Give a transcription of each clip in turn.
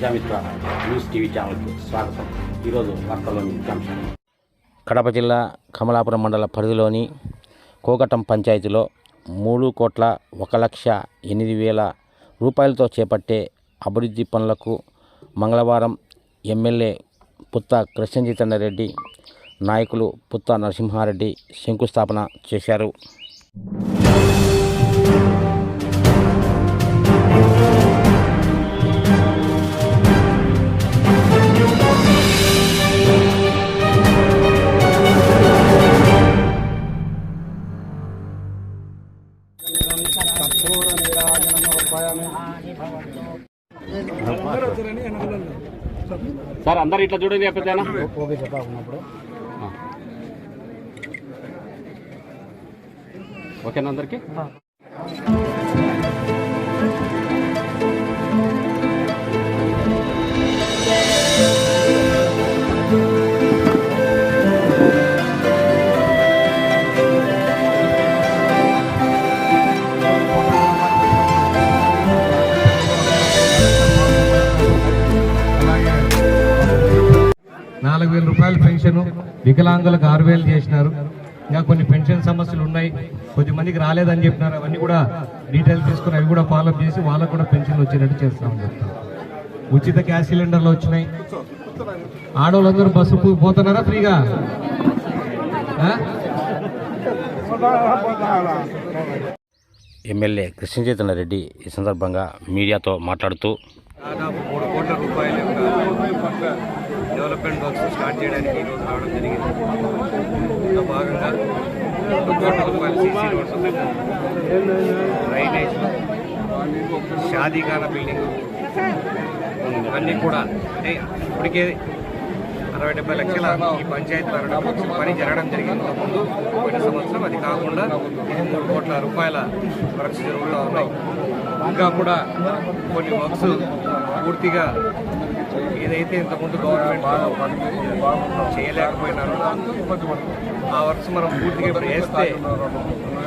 Prajamitra news TV ఛానల్కి స్వాగతం. ఈరోజు వార్తల్లోని ముఖ్యాంశాలు కడప జిల్లా కమలాపురం మండల పరిధిలోని కోకటం పంచాయతీలో మూడు కోట్ల ఒక లక్ష ఎనిమిది వేల రూపాయలతో చేపట్టే అభివృద్ధి పనులకు మంగళవారం ఎమ్మెల్యే పుత్త కృష్ణజితెంద్రరెడ్డి నాయకులు పుత్త నరసింహారెడ్డి శంకుస్థాపన చేశారు. సార్ అందరు ఇట్లా చూడండి ఎప్పుడైనా ఓకేనా అందరికి? నాలుగు వేల రూపాయల పెన్షన్ వికలాంగులకు ఆరు వేలు చేసినారు. ఇంకా కొన్ని పెన్షన్ సమస్యలు ఉన్నాయి. కొద్ది మందికి రాలేదని చెప్పినారు. అవన్నీ కూడా డీటెయిల్స్ తీసుకుని అవి కూడా ఫాలో చేసి వాళ్ళకు కూడా పెన్షన్ వచ్చేటట్టు చేస్తామని చెప్తాం ఉచిత గ్యాస్ సిలిండర్లు వచ్చినాయి. ఆడవాళ్ళందరూ బస్సు పోతున్నారా ఫ్రీగా? ఎమ్మెల్యే కృష్ణచైతన్యరెడ్డి ఈ సందర్భంగా మీడియాతో మాట్లాడుతూ దాదాపు మూడు కోట్ల రూపాయల యొక్క డెవలప్మెంట్ వర్క్స్ స్టార్ట్ చేయడానికి ఈరోజు రావడం జరిగింది. ఇందులో భాగంగా ఒక కోట్ల రూపాయల సీసీ రోడ్లు డ్రైనేజ్ షాదీఖానా బిల్డింగ్ ఇవన్నీ కూడా. అంటే ఇప్పటికే అరవై డెబ్బై లక్షల ఈ పంచాయతీ అరవై పని జరగడం జరిగింది. ముందు పోయిన సంవత్సరం అది కాకుండా ఇది మూడు కోట్ల రూపాయల వర్క్స్ జరుగుతూ ఉన్నాయి. ఇంకా కూడా కొన్ని వర్క్స్ పూర్తిగా ఏదైతే ఇంతకుముందు గవర్నమెంట్ చేయలేకపోయినారో ఆ వర్క్స్ మనం పూర్తిగా ఇప్పుడు వేస్తే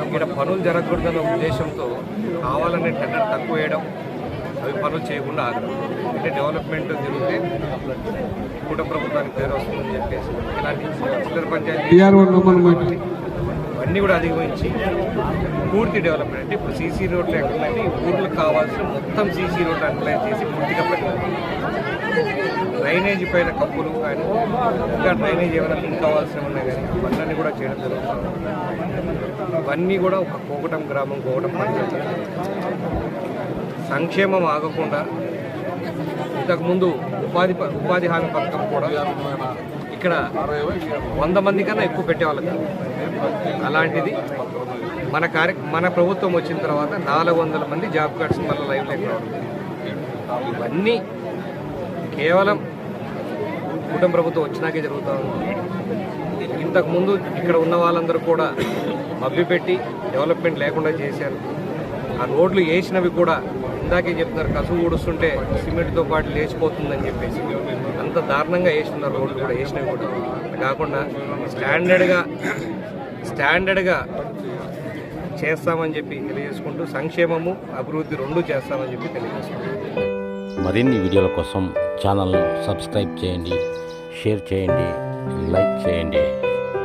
ఇక్కడ పనులు జరగకూడదన్న ఉద్దేశంతో కావాలనే టెండర్ తక్కువ వేయడం అవి పనులు చేయకుండా ఆగడం అంటే డెవలప్మెంట్ జరిగితే కూట ప్రభుత్వానికి పేరు వస్తుందని చెప్పేసి ఇలాంటి చిల్లర పంచాయతీ ఇవన్నీ కూడా అధిగమించి పూర్తి డెవలప్మెంట్ అంటే ఇప్పుడు సీసీ రోడ్లు ఎక్కడంటే ఊర్లకు కావాల్సిన మొత్తం సీసీ రోడ్లు అప్లై చేసి పూర్తిగా డ్రైనేజీ పైన కప్పులు కానీ ఇంకా డ్రైనేజ్ ఏమైనా లింక్ కావాల్సినవి ఉన్నాయి కానీ అవన్నీ కూడా చేయడం జరుగుతుంది. ఇవన్నీ కూడా ఒక కోకటం గ్రామం కోకటం పంచాయతీ. సంక్షేమం ఆగకుండా ఇంతకుముందు ఉపాధి ప- ఉపాధి హామీ పథకం కూడా ఇక్కడ వంద మంది కన్నా ఎక్కువ పెట్టేవాళ్ళు కాదు. అలాంటిది మన కార్య మన ప్రభుత్వం వచ్చిన తర్వాత నాలుగు వందల మంది జాబ్ కార్డ్స్ మళ్ళీ లైవ్ లేకుండా ఇవన్నీ కేవలం కుటుంబ ప్రభుత్వం వచ్చినాకే జరుగుతూ ఉంది. ఇంతకుముందు ఇక్కడ ఉన్న వాళ్ళందరూ కూడా మభ్యపెట్టి డెవలప్మెంట్ లేకుండా చేశారు. ఆ రోడ్లు వేసినవి కూడా ఇందాకే చెప్తున్నారు కసువు ఊడుస్తుంటే సిమెంట్తో పాటు లేచిపోతుందని చెప్పేసి. అంత దారుణంగా వేస్తున్నారు రోడ్లు కూడా వేసినవి కూడా. కాకుండా స్టాండర్డ్గా స్టాండర్డ్గా చేస్తామని చెప్పి తెలియజేసుకుంటూ సంక్షేమము అభివృద్ధి రెండు చేస్తామని చెప్పి తెలియజేసుకుంటాం. మరిన్ని వీడియోల కోసం ఛానల్ను సబ్స్క్రైబ్ చేయండి షేర్ చేయండి లైక్ చేయండి.